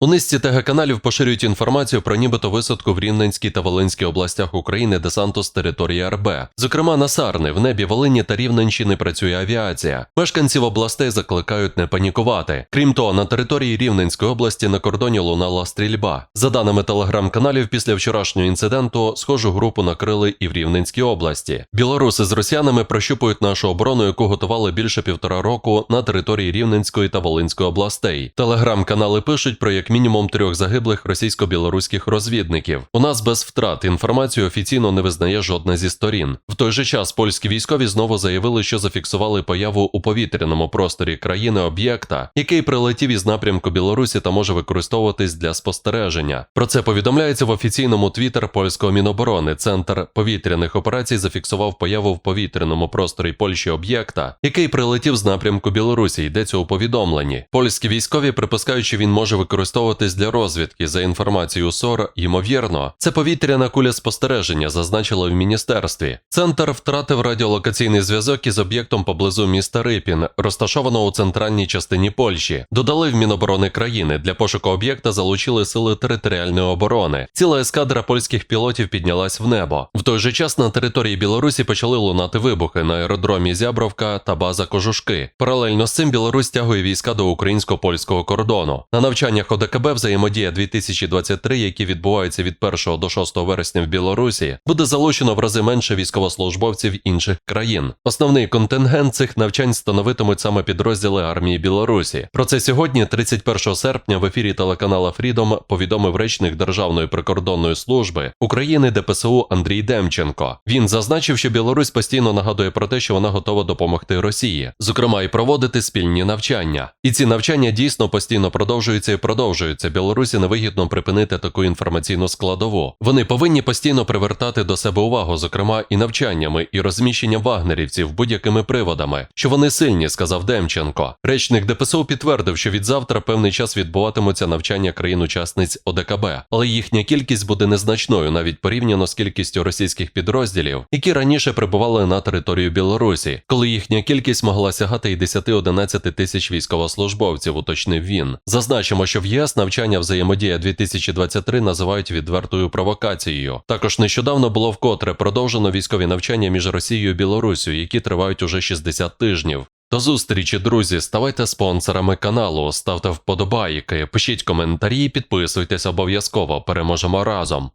У низці ТГ каналів поширюють інформацію про нібито висадку в Рівненській та Волинській областях України десанту з території РБ. Зокрема, на Сарни, в небі Волині та Рівненщини працює авіація. Мешканців областей закликають не панікувати. Крім того, на території Рівненської області на кордоні лунала стрільба. За даними телеграм-каналів, після вчорашнього інциденту схожу групу накрили і в Рівненській області. Білоруси з росіянами прощупують нашу оборону, яку готували більше півтора року на території Рівненської та Волинської областей. Телеграм-канали пишуть про мінімум трьох загиблих російсько-білоруських розвідників. У нас без втрат інформацію офіційно не визнає жодна зі сторін. В той же час польські військові знову заявили, що зафіксували появу у повітряному просторі країни об'єкта, який прилетів із напрямку Білорусі та може використовуватись для спостереження. Про це повідомляється в офіційному твіттер польського міноборони. Центр повітряних операцій зафіксував появу в повітряному просторі Польщі об'єкта, який прилетів з напрямку Білорусі. Йдеться у повідомленні. Польські військові припускають, що він може використовуватись для розвідки за інформацією СОР. Ймовірно, це повітряна куля спостереження, зазначили в міністерстві. Центр втратив радіолокаційний зв'язок із об'єктом поблизу міста Рипін, розташованого у центральній частині Польщі. Додали в Міноборони країни. Для пошуку об'єкта залучили сили територіальної оборони. Ціла ескадра польських пілотів піднялась в небо. В той же час на території Білорусі почали лунати вибухи на аеродромі Зябровка та база Кожушки. Паралельно з цим Білорусь тягує війська до українсько-польського кордону. На навчаннях ОДКБ взаємодія 2023, які відбуваються від 1 до 6 вересня в Білорусі, буде залучено в рази менше військовослужбовців інших країн. Основний контингент цих навчань становитимуть саме підрозділи армії Білорусі. Про це сьогодні, 31 серпня, в ефірі телеканала Фрідом повідомив речник Державної прикордонної служби України ДПСУ Андрій Демченко. Він зазначив, що Білорусь постійно нагадує про те, що вона готова допомогти Росії, зокрема і проводити спільні навчання. І ці навчання дійсно постійно продовжуються і продовжуються. Білорусі невигідно припинити таку інформаційну складову. Вони повинні постійно привертати до себе увагу, зокрема і навчаннями, і розміщенням вагнерівців будь-якими приводами, що вони сильні, сказав Демченко. Речник ДПСУ підтвердив, що від завтра певний час відбуватимуться навчання країн-учасниць ОДКБ, але їхня кількість буде незначною, навіть порівняно з кількістю російських підрозділів, які раніше прибували на територію Білорусі, коли їхня кількість могла сягати і 10-11 тисяч військовослужбовців, уточнив він. Зазначимо, що в ЄС навчання взаємодія 2023 називають відвертою провокацією. Також нещодавно було вкотре продовжено військові навчання між Росією і Білорусію, які тривають уже 60 тижнів. До зустрічі, друзі. Ставайте спонсорами каналу, ставте вподобайки, пишіть коментарі, підписуйтесь обов'язково. Переможемо разом.